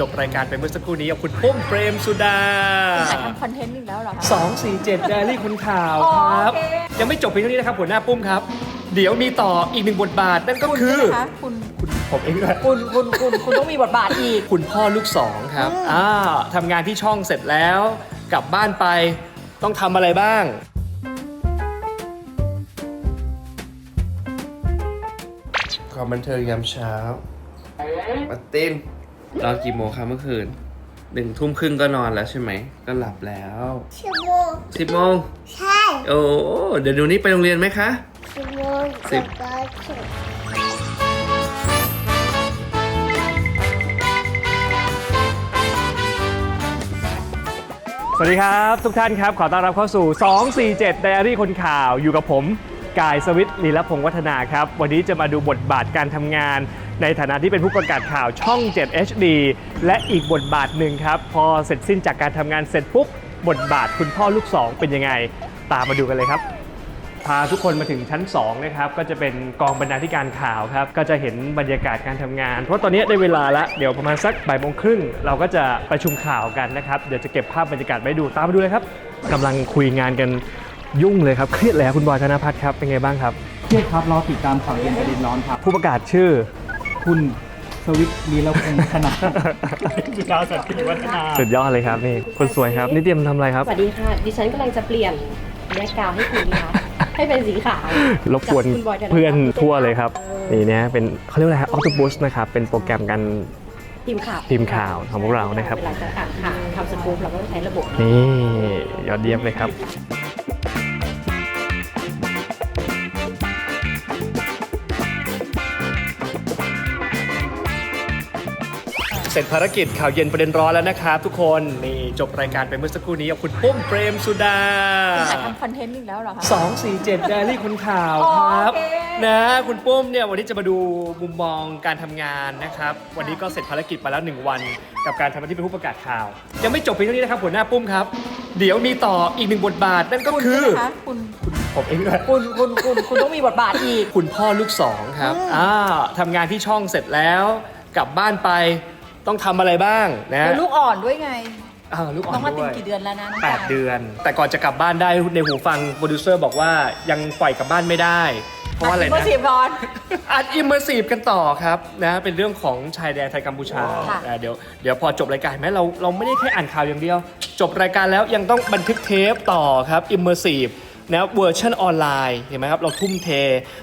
จบรายการไปเมื่อสักครู่นี้กับคุณปุ้มเปรมสุดาถ่ายทำคอนเทนต์อีกแล้วเหรอคะ 247 d ดลี่คนข่าวอ๋อครับ โอเค ยังไม่จบเพียงเท่านี้นะครับหัวหน้าปุ้มครับ เดี๋ยวมีต่ออีกหนึ่งบทบาทนั่นก็คุณคือใช่ไหมคะคุณคุณผมเองด้วย คุณคุณคุณคุณต้องมีบทบาทอีก คุณพ่อลูกสองครับอืมอ่าทำงานที่ช่องเสร็จแล้ว กลับบ้านไปต้องทำอะไรบ้าง ความบันเทิงยามเช้ามาร์ติน นอนกี่โมงครับเมื่อคืนหนึ่งทุ่มครึ่งก็นอนแล้วใช่ไหม ก็หลับแล้วชั่วโมงสิบโมงใช่โอ้เดี๋ยวหนูนี้ไปโรงเรียนไหมคะชั่วโมงสิบก็ถึงสวัสดีครับ ทุกท่านครับ ขอต้อนรับเข้าสู่ 247ไดอารี่คนข่าวอยู่กับผมกายสวิทย์ลีลพงศ์วัฒนาครับ วันนี้จะมาดูบทบาทการทำงาน ในฐานะที่เป็นผู้ประกาศข่าวช่อง 7 HD และอีกบทบาทหนึ่งครับ พอเสร็จสิ้นจากการทำงานเสร็จปุ๊บบทบาทคุณพ่อลูกสองเป็นยังไง ตามมาดูกันเลยครับ พาทุกคนมาถึงชั้น2นะครับก็จะเป็นกองบรรณาธิการข่าวครับก็จะเห็นบรรยากาศการทำงาน เพราะตอนนี้ได้เวลาแล้วเดี๋ยวประมาณสักบ่ายโมงครึ่งเราก็จะประชุมข่าวกันนะครับเดี๋ยวจะเก็บภาพบรรยากาศไว้ดูตามมาดูเลยครับกำลังคุยงานกันยุ่งเลยครับเครียดแล้วคุณบอยธนพัฒน์ครับเป็นไงบ้างครับเครียดครับรอติดตามข่าวเย็นประเด็นร้อนครับผู้ประกาศชื่อ คุณสวิตลีแล้วคงขนาดสุดยอดสันติวัฒนาสุดยอดเลยครับนี่คนสวยครับ นี่เตรียมทำอะไรครับ สวัสดีค่ะ ดิฉันกำลังจะเปลี่ยนแบ็กกราวให้คุณนะคะให้เป็นสีขาวรบกวนจากคุณบอยธนพัฒน์เพื่อนทั่วเลยครับเออนี่นะเป็นเขาเรียกว่าอะไรครับออ t ต b บูสนะครับเป็นโปรแกรมการพิมพ์ข่าวพิมพ์ข่าวของพวกเรานะครับเวลาจะอ่านข่าวทำสกู๊ปเราก็ต้องใช้ระบบนี่ยอดเยี่ยมเลยครับ สร็จภารกิจข่าวเย็นประเด็นร้อนแล้วนะครับทุกคนนี่จบรายการไปเมื่อสักครู่นี้กับคุณปุ้มเปรมสุดาถ่ายทำคอนเทนต์อีกแล้วเหรอคะ 247 d ดลี่คนข่าวอ๋อครับ โอเค นะคุณปุ้มเนี่ยวันนี้จะมาดูมุมมองการทำงานนะครับ วันนี้ก็เสร็จภารกิจไปแล้ว 1 วัน กับการทำหน้าที่เป็นผู้ประกาศข่าว ยังไม่จบเพียงเท่านี้นะครับหัวหน้าปุ้มครับ เดี๋ยวมีต่ออีกหนึ่งบทบาทนั่นก็คุณคืใช่อไหมคะคุณผมเองด้วย คุณคุณคุณคุณต้องมีบทบาทอีก คุณพ่อลูกสองครับอืมอ่าทำงานที่ช่องเสร็จแล้ว กลับบ้านไป ต้องทำอะไรบ้างนะคือลูกอ่อนด้วยไงอ่าลูกอ่อน้อนงมาติด้นวยกี่เดือนแล้วนะน้องแปกาดยเดือน แต่ก่อนจะกลับบ้านได้ในหูฟังโปรดิวเซอร์บอกว่ายังปล่อยกลับบ้านไม่ได้ เพราะว่าอะไรเมื่อนะสิบก่อน อัดอิมเมอร์ซีฟกันต่อครับนะเป็นเรื่องของชายแดนไทยกัมพูชาค่ะ อ่าเดี๋ยวเดี๋ยวพอจบรายการเห็นไหมเราเราไม่ได้แค่อ่านข่าวอย่างเดียว จบรายการแล้วยังต้องบันทึกเทปต่อครับอิมเมอร์ซีฟนะเวอร์ชันออนไลน์เห็นไหมครับ เราทุ่มเท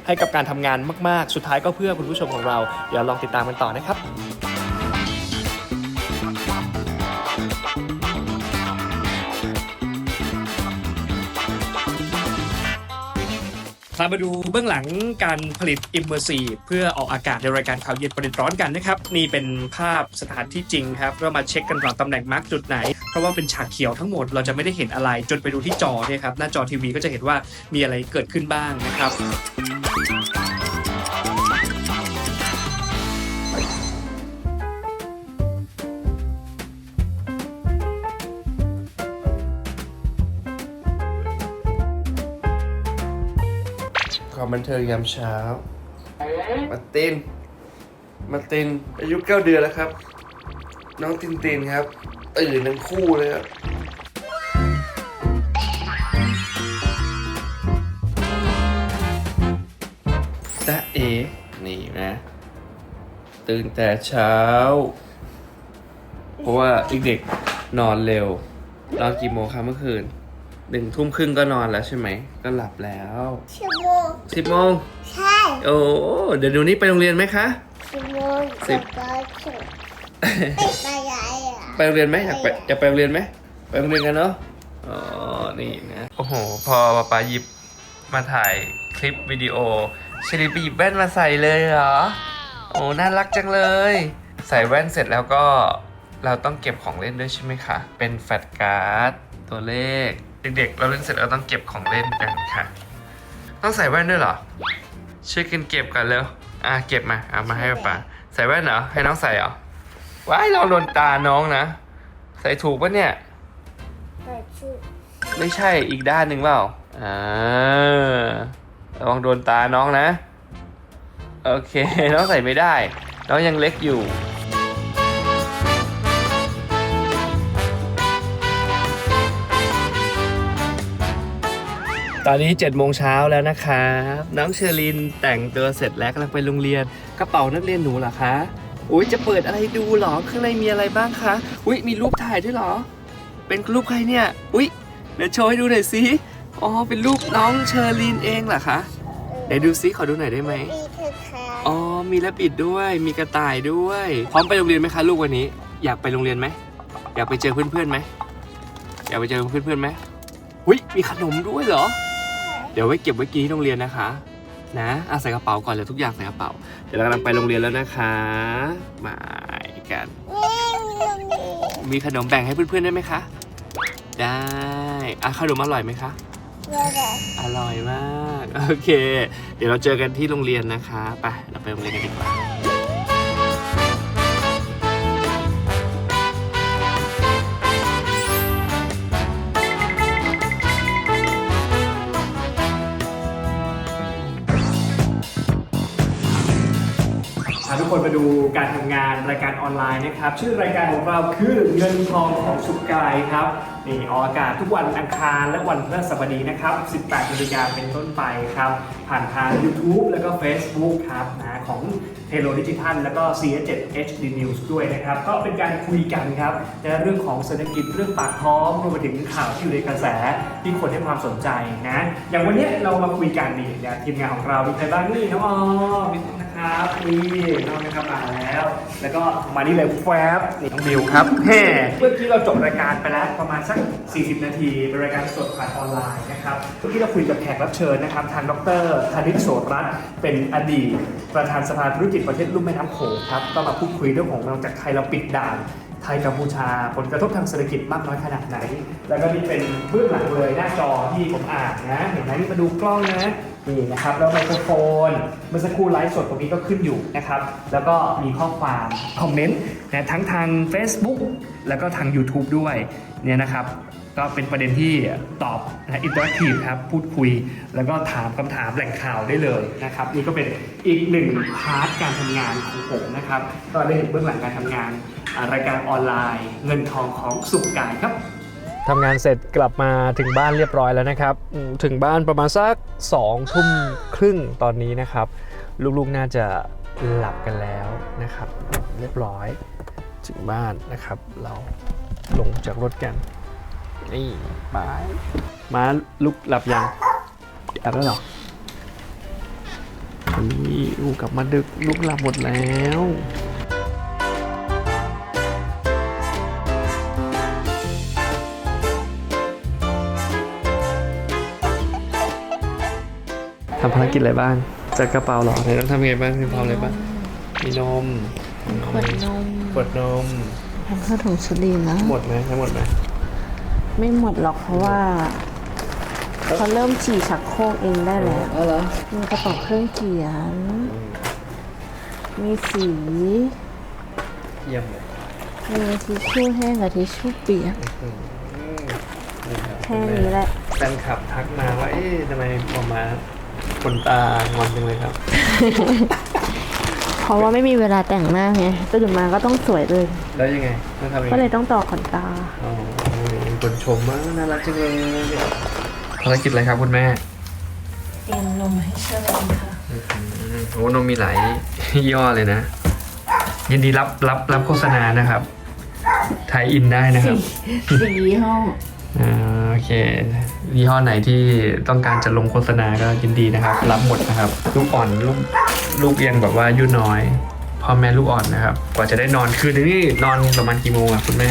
ให้กับการทำงานมาก ๆ สุดท้ายก็เพื่อคุณผู้ชมของเรา เดี๋ยวลองติดตามกันต่อนะครับามาดูเบื้องหลังการผลิต Immersive เพื่อออกอากาศในรายการข่าวเย็นประเด็นร้อนกันนะครับ นี่เป็นภาพสถานที่จริงครับเรามาเช็คกันก่อนตำแหน่งมาร์กจุดไหน เพราะว่าเป็นฉากเขียวทั้งหมดเราจะไม่ได้เห็นอะไรจนไปดูที่จอเนี่ยครับหน้าจอทีวีก็จะเห็นว่ามีอะไรเกิดขึ้นบ้างนะครับ ความบันเทิงยามเช้า มาติน มาติน อายุเก้าเดือนแล้วครับ น้องตินตินครับตื่นทั้งคู่เลยครับตาเอ นี่นะ ตื่นแต่เช้า เพราะว่าเด็กๆนอนเร็ว นอนกี่โมงครับเมื่อคืนหนึ่งทุ่มครึ่งก็นอนแล้วใช่ไหม ก็หลับแล้วชั่วโมง สิบโมงใช่โอ้เดี๋ยวหนูนี้ไปโรงเรียนไหมคะชั่วโมงสิก็บถึงไม่ไปไหนอะไปโรงเรียนไหมอยากไปอยากไปโรงเรียนไหมไปโรงเรียนกันเนาะอ๋อนี่นะโอ้โห พอป๊าป๊าหยิบมาถ่ายคลิปวิดีโอเชลิไปหยิบแว่นมาใส่เลยเหรอโอ้น่ารักจังเลย ใส่แว่นเสร็จแล้วก็เราต้องเก็บของเล่นด้วยใช่ไหมคะ เป็นแฟลชการ์ดตัวเลข เด็กๆ เราเล่นเสร็จเราต้องเก็บของเล่นกันค่ะ ต้องใส่แว่นด้วยเหรอช่วยกันเก็บกันเร็วอะเก็บมาเอามาให้ป๊าป๊าใส่แว่นเหรอให้น้องใส่เหรอว้ายเราโดนตาน้องนะ ใส่ถูกปะเนี่ยเปิดชื่อไม่ใช่อีกด้านหนึ่งเปล่าอ่าระวังโดนตาน้องนะ โอเค น้องใส่ไม่ได้ น้องยังเล็กอยู่ ตอนนี้7จ็ดโมงเช้าแล้วนะครับน้องเชอรินแต่งตัวเสร็จแล้วกำลังไปโรงเรียนกระเป๋านักเรียนหนูเหรอคะอุ้ยจะเปิดอะไรดูเหรอข้างในมีอะไรบ้างคะอุ้ยมีรูปถ่ายด้วยเหรอ เป็นรูปใครเนี่ยอุ้ยเดี๋ยวโชว์ให้ดูหน่อยสิอ๋อเป็นรูปน้องเชอรินเองเหรอคะไหนดูซิขอดูหน่อยได้ไหมมีเธอค่ะอ๋อมีแรบบิดด้วยมีกระต่ายด้วย พร้อมไปโรงเรียนไหมคะลูกวันนี้ อยากไปโรงเรียนไหมอยากไปเจอเพื่อนๆไหมอยากไปเจอเพื่อนๆไหมหุ้ยมีขนมด้วยเหรอ เดี๋ยวไว้เก็บไว้กินที่โรงเรียนนะคะ นะอาใส่กระเป๋าก่อนเลยทุกอย่างใส่กระเป๋า เดี๋ยวเรากำลังไปโรงเรียนแล้วนะคะมากันแม่มีมีมีขนมแบ่งให้เพื่อนๆได้ไหมคะ ได้อะขนมอร่อยไหมคะเยอะเลยอร่อยมาก โอเค เดี๋ยวเราเจอกันที่โรงเรียนนะคะ ไป เราไปโรงเรียนกันดีกว่า คนมาดูการทำงานรายการออนไลน์นะครับ ชื่อรายการของเราคือเงินทองของสุขกายครับนี่ออกอากาศทุกวันอังคารและวันพฤหัสบดีนะครับ 18นาฬิกาเป็นต้นไปครับ ผ่านทาง YouTube แล้วก็ Facebook ครับนะของเทโลดิจิทัลแล้วก็ CS7 HD News ด้วยนะครับ ก็เป็นการคุยกันครับในเรื่องของเศรษฐกิจเรื่องปากท้องรวมไปถึงข่าวที่อยู่ในกระแสที่คนให้ความสนใจนะ อย่างวันนี้เรามาคุยกันนี่เนี่ยทีมงานของเรามีใครบ้างนี่น้องออมมี นะครับนี่น้องนะครับมาแล้ว แล้วก็มานี่เลยแฟบนี่น้องบิวครับแฮ่เมื่อกี้เราจบรายการไปแล้วประมาณสัก 40 นาทีเป็นรายการสดผ่านออนไลน์นะครับเมื่อกี้เราคุยกับแขกรับเชิญนะครับทางดรธนิตโสรัตน์เป็นอดีต ประธานสภาธุรกิจประเทศลุ่มแม่น้ำโขงครับก็มาพูดคุยเรื่องของเราจากไทยเราปิดด่านไทยกัมพูชาผลกระทบทางเศรษฐกิจมากน้อยขนาดไหน แล้วก็นี่เป็นเบื้องหลังเลยหน้าจอที่ผมอ่านนะ เห็นไหมนี่มาดูกล้องนะ นี่นะครับแล้วไมโครโฟน เมื่อสักครู่ไลฟ์สดตรงนี้ก็ขึ้นอยู่นะครับ แล้วก็มีข้อความคอมเมนต์นะทั้งทาง Facebook แล้วก็ทาง YouTube ด้วยเนี่ยนะครับก็เป็นประเด็นที่ตอบนะอินเตอร์แอคทีฟครับพูดคุย แล้วก็ถามคำถามแหล่งข่าวได้เลยนะครับ นี่ก็เป็นอีกหนึ่งพาร์ทการทำงานของผมนะครับ ก็ได้เห็นเบื้องหลังการทำงาน รายการออนไลน์ เงินทองของสุขกายครับ ทำงานเสร็จกลับมาถึงบ้านเรียบร้อยแล้วนะครับอืมถึงบ้านประมาณสัก2ทุ่มครึ่งตอนนี้นะครับ ลูกๆน่าจะหลับกันแล้วนะครับ เรียบร้อยถึงบ้านนะครับ เราลงจากรถกันนี่มามาลุกหลับยังหลับแล้วเหรอนี่อูกลับมาดึกลุกหลับหมดแล้ว ทำภารกิจอะไรบ้างจัดกระเป๋าเหรอไหนต้องทำยังไงบ้างมีพร้อมอะไรบ้างมีนมขวดนมขวดนมทำข้าวถุงสลีนนะหมดไหมทั้งหมดไหมไม่หมดหรอกเพราะว่าเขาเริ่มฉี่ชักโครกเองได้แล้วอ๋อเหรอมีกระเป๋าเครื่องเขียน มีสีเยี่ยมเลยมีทิชชู่แห้งกับทิชชู่เปียกนี่รับแค่นี้แหละแฟนคลับทักมาว่าเอ๊ะทำไมออกมา ขนตางอนจังเลยครับ เพราะว่าไม่มีเวลาแต่งหน้าไงตื่นมาก็ต้องสวยเลย แล้วยังไงต้องทำยังก็ไงเลยต้องต่อขนตา อ๋อมีคนชมว่าน่ารักจังเลยภารกิจอะไรครับคุณแม่เตรียมนมให้เชิญค่ะอืมโอ้นมมีหลายยี่ห้อเลยนะ ยินดีรับรับรับโฆษณานะครับไทยอินได้นะครับ สียี่ห้อ อ่าโอเคยี่ห้อไหนที่ต้องการจะลงโฆษณาก็ยินดีนะครับ รับหมดนะครับ ลูกอ่อนลูกลูกยังแบบว่าอายุ่น้อยพ่อแม่ลูกอ่อนนะครับ กว่าจะได้นอนคืนนึงนี่นอนประมาณกี่โมงอะคุณแม่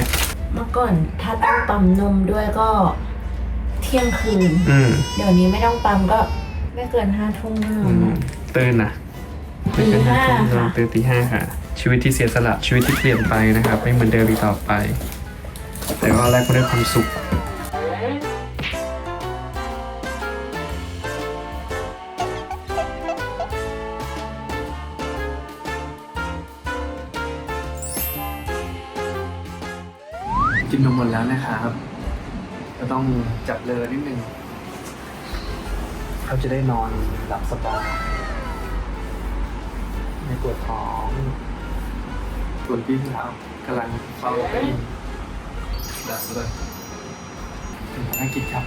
เมื่อก่อนถ้าต้องปั๊มนมด้วยก็เที่ยงคืน อืมเดี๋ยวนี้ไม่ต้องปั๊มก็ไม่เกินห้าทุ่มห้าอืมตื่นนะตีห้าค่ะตื่นตีห้าค่ะ ชีวิตที่เสียสละชีวิตที่เปลี่ยนไปนะครับ ไม่เหมือนเดิมอีกต่อไป แต่ก็แลกมาด้วยความสุข นนมหมดแล้วนะครับ ก็ต้องจับเลอนิดนึงเขาจะได้นอนหลับสบายไม่ปวดท้องส่วนพี่สาวกำลังเฝ้าไปดับเลยเป็นภารกิจครับ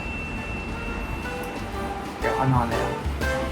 เอานอนเลยครับ